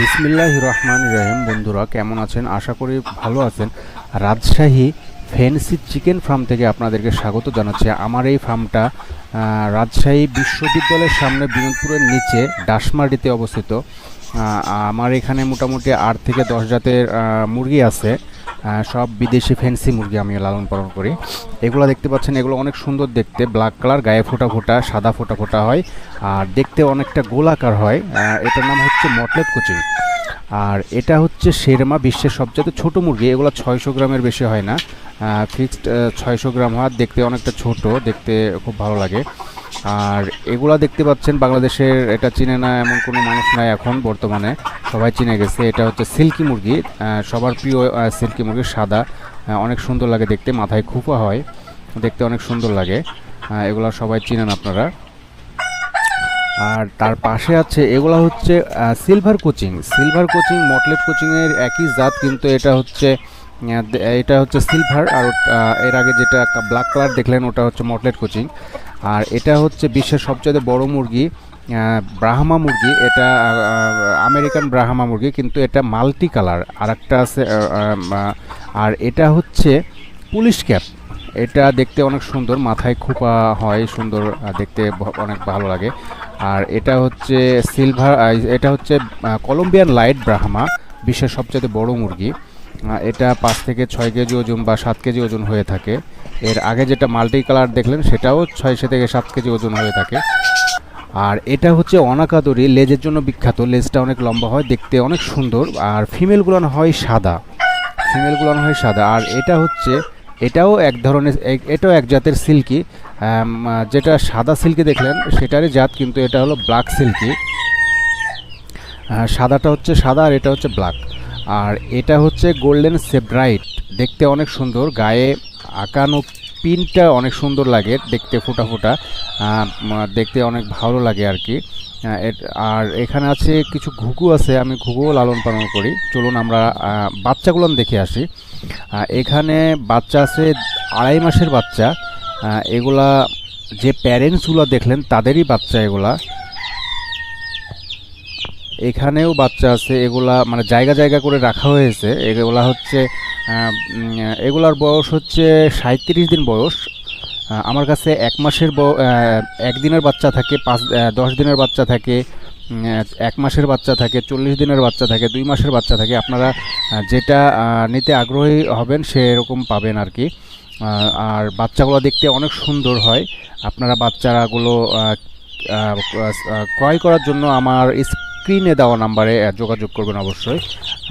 বিসমিল্লাহ রহমান রহিম। বন্ধুরা, কেমন আছেন? আশা করি ভালো আছেন। রাজশাহী ফ্যান্সি চিকেন ফার্ম থেকে আপনাদেরকে স্বাগত জানাচ্ছি। আমার এই ফার্মটা রাজশাহী বিশ্ববিদ্যালয়ের সামনে বিনোদপুরের নিচে ডাসমারিতে অবস্থিত। আমার এখানে মোটামুটি আট থেকে দশ জাতের মুরগি আছে। সব বিদেশি ফ্যান্সি মুরগি আমি লালন পালন করি। এগুলো দেখতে পাচ্ছেন, এগুলো অনেক সুন্দর দেখতে। ব্ল্যাক কালার গায়ে ফোটা ফোটা, সাদা ফোটা ফোটা হয়। আর দেখতে অনেকটা গোলাকার হয়। এটার নাম হচ্ছে মটলেট কোচিং। আর এটা হচ্ছে শেরমা, বিশ্বের সবচেয়ে ছোট মুরগি। এগুলো ছয়শো গ্রামের বেশি হয় না। ফিক্সড ছয়শো গ্রাম হয়। দেখতে অনেকটা ছোট, দেখতে খুব ভালো লাগে। আর এগুলা দেখতে পাচ্ছেন, বাংলাদেশের এটা চিনে না এমন কোনো মানুষ নাই এখন বর্তমানে। সবাই চিনে গেছে, এটা হচ্ছে সিল্কি মুরগি। সবার প্রিয় সিল্কি মুরগি সাদা। অনেক সুন্দর লাগে দেখতে, মাথায় খুপা হয়, দেখতে অনেক সুন্দর লাগে। এগুলা সবাই চিনেন আপনারা। আর তার পাশে আছে, এগুলা হচ্ছে সিলভার কোচিং সিলভার কোচিং মটলেট কোচিংয়ের একই জাত, কিন্তু এটা হচ্ছে এটা হচ্ছে সিলভার আর এর আগে যেটা ব্ল্যাক কালার দেখলেন, ওটা হচ্ছে মটলেট কোচিং আর এটা হচ্ছে বিশ্বের সবচেয়ে বড় মুরগি ব্রাহ্মা মুরগি। এটা আমেরিকান ব্রাহ্মা মুরগি, কিন্তু এটা মাল্টি কালার আর একটা আছে আর এটা হচ্ছে পুলিশ ক্যাপ এটা দেখতে অনেক সুন্দর, মাথায় খোপা হয়, সুন্দর দেখতে অনেক ভালো লাগে। আর এটা হচ্ছে সিলভার এটা হচ্ছে কলম্বিয়ান লাইট ব্রাহ্মা, বিশ্বের সবচেয়ে বড় মুরগি। এটা পাঁচ থেকে ছয় কেজি ওজন বা সাত কেজি ওজন হয়ে থাকে। এর আগে যেটা মাল্টি কালার দেখলেন, সেটাও ছয় থেকে সাত কেজি ওজন হয়ে থাকে। আর এটা হচ্ছে অনাকাদরি, লেজের জন্য বিখ্যাত। লেজটা অনেক লম্বা হয়, দেখতে অনেক সুন্দর। আর ফিমেলগুলো হয় সাদা। ফিমেলগুলো হয় সাদা। আর এটা হচ্ছে, এটাও এক ধরনের এটাও এক জাতের সিল্কি। যেটা সাদা সিল্কি দেখলেন, সেটারই জাত, কিন্তু এটা হলো ব্ল্যাক সিল্কি। সাদাটা হচ্ছে সাদা আর এটা হচ্ছে ব্ল্যাক। আর এটা হচ্ছে গোল্ডেন সেব্রাইট দেখতে অনেক সুন্দর, গায়ে আঁকানো পিনটা অনেক সুন্দর লাগে দেখতে ফোটা ফোটা দেখতে অনেক ভালো লাগে আর কি। আর এখানে আছে কিছু ঘুঘু আছে, আমি ঘুঘুও লালন পালন করি। চলুন আমরা বাচ্চাগুলো দেখে আসি। এখানে বাচ্চা আছে আড়াই মাসের বাচ্চা। এগুলা যে প্যারেন্টসগুলো দেখলেন তাদেরই বাচ্চা এগুলা। এখানেও বাচ্চা আছে এগুলা মানে জায়গা জায়গা করে রাখা হয়েছে। এগুলা হচ্ছে এগুলার বয়স হচ্ছে সাঁত্রিশ দিন বয়স। আমার কাছে এক মাসের একদিনের বাচ্চা থাকে পাঁচ দশ দিনের বাচ্চা থাকে এক মাসের বাচ্চা থাকে চল্লিশ দিনের বাচ্চা থাকে দুই মাসের বাচ্চা থাকে। আপনারা যেটা নিতে আগ্রহী হবেন সেরকম পাবেন আর কি। আর বাচ্চাগুলো দেখতে অনেক সুন্দর হয়। আপনারা আহ, ক্রয় করার জন্য আমার স্ক্রিনে দেওয়া নাম্বারে যোগাযোগ করবেন অবশ্যই।